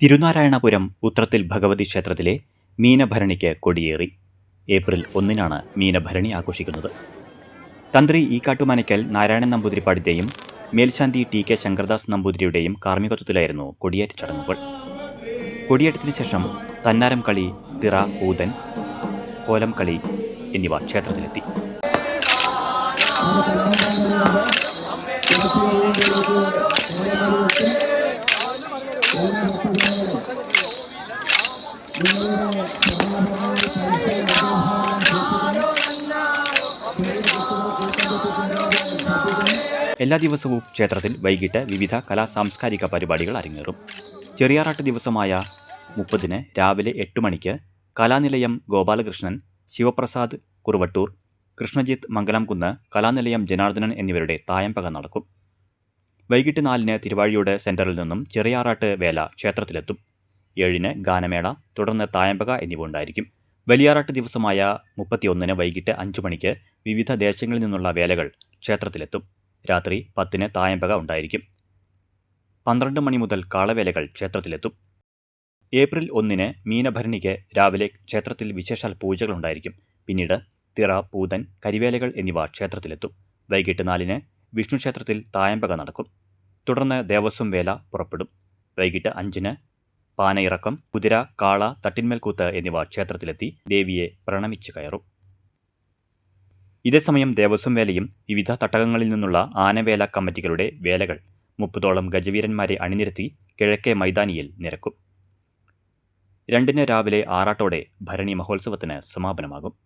തിരുനാരായണപുരം ഉത്രത്തിൽ ഭഗവതി ക്ഷേത്രത്തിലെ മീനഭരണിക്ക് കൊടിയേറി. ഏപ്രിൽ ഒന്നിനാണ് മീനഭരണി ആഘോഷിക്കുന്നത്. തന്ത്രി ഈ കാട്ടുമാനയ്ക്കൽ നാരായണൻ നമ്പൂതിരിപ്പാടിന്റെയും മേൽശാന്തി ടി കെ ശങ്കർദാസ് നമ്പൂതിരിയുടെയും കാർമ്മികത്വത്തിലായിരുന്നു കൊടിയേറ്റ് ചടങ്ങുകൾ. കൊടിയേറ്റത്തിന് ശേഷം തന്നാരം കളി തിറ ഊതൻ കോലം കളി എന്നിവ ക്ഷേത്രത്തിലെത്തി. എല്ലാ ദിവസവും ക്ഷേത്രത്തിൽ വൈകിട്ട് വിവിധ കലാ സാംസ്കാരിക പരിപാടികൾ അരങ്ങേറും. ചെറിയാറാട്ട് ദിവസമായ മുപ്പതിന് രാവിലെ എട്ട് മണിക്ക് കലാനിലയം ഗോപാലകൃഷ്ണൻ ശിവപ്രസാദ് കുറുവട്ടൂർ കൃഷ്ണജിത്ത് മംഗലംകുന്ന് കലാനിലയം ജനാർദ്ദനൻ എന്നിവരുടെ തായമ്പക നടക്കും. വൈകിട്ട് നാലിന് തിരുവാഴിയോട് സെന്ററിൽ നിന്നും ചെറിയാറാട്ട് വേല ക്ഷേത്രത്തിലെത്തും. ഏഴിന് ഗാനമേള തുടർന്ന് തായമ്പക എന്നിവ ഉണ്ടായിരിക്കും. വലിയാറാട്ട് ദിവസമായ മുപ്പത്തിയൊന്നിന് വൈകിട്ട് അഞ്ചു മണിക്ക് വിവിധ ദേശങ്ങളിൽ നിന്നുള്ള വേലകൾ ക്ഷേത്രത്തിലെത്തും. രാത്രി പത്തിന് തായമ്പക ഉണ്ടായിരിക്കും. പന്ത്രണ്ട് മണി മുതൽ കാളവേലകൾ ക്ഷേത്രത്തിലെത്തും. ഏപ്രിൽ ഒന്നിന് മീനഭരണിക്ക് രാവിലെ ക്ഷേത്രത്തിൽ വിശേഷാൽ പൂജകൾ ഉണ്ടായിരിക്കും. പിന്നീട് തിറ പൂതൻ കരിവേലകൾ എന്നിവ ക്ഷേത്രത്തിലെത്തും. വൈകിട്ട് നാലിന് വിഷ്ണു ക്ഷേത്രത്തിൽ തായമ്പക നടക്കും. തുടർന്ന് ദേവസ്വം വേല പുറപ്പെടും. വൈകിട്ട് അഞ്ചിന് പാനയിറക്കം കുതിര കാള തട്ടിന്മേൽക്കൂത്ത് എന്നിവ ക്ഷേത്രത്തിലെത്തി ദേവിയെ പ്രണമിച്ച് കയറും. ഇതേസമയം ദേവസ്വം വേലയും വിവിധ തട്ടകങ്ങളിൽ നിന്നുള്ള ആനവേല കമ്മിറ്റികളുടെ വേലകൾ മുപ്പതോളം ഗജവീരന്മാരെ അണിനിരത്തി കിഴക്കേ മൈതാനിയിൽ നിരക്കും. രണ്ടിന് രാവിലെ ആറാട്ടോടെ ഭരണി മഹോത്സവത്തിന് സമാപനമാകും.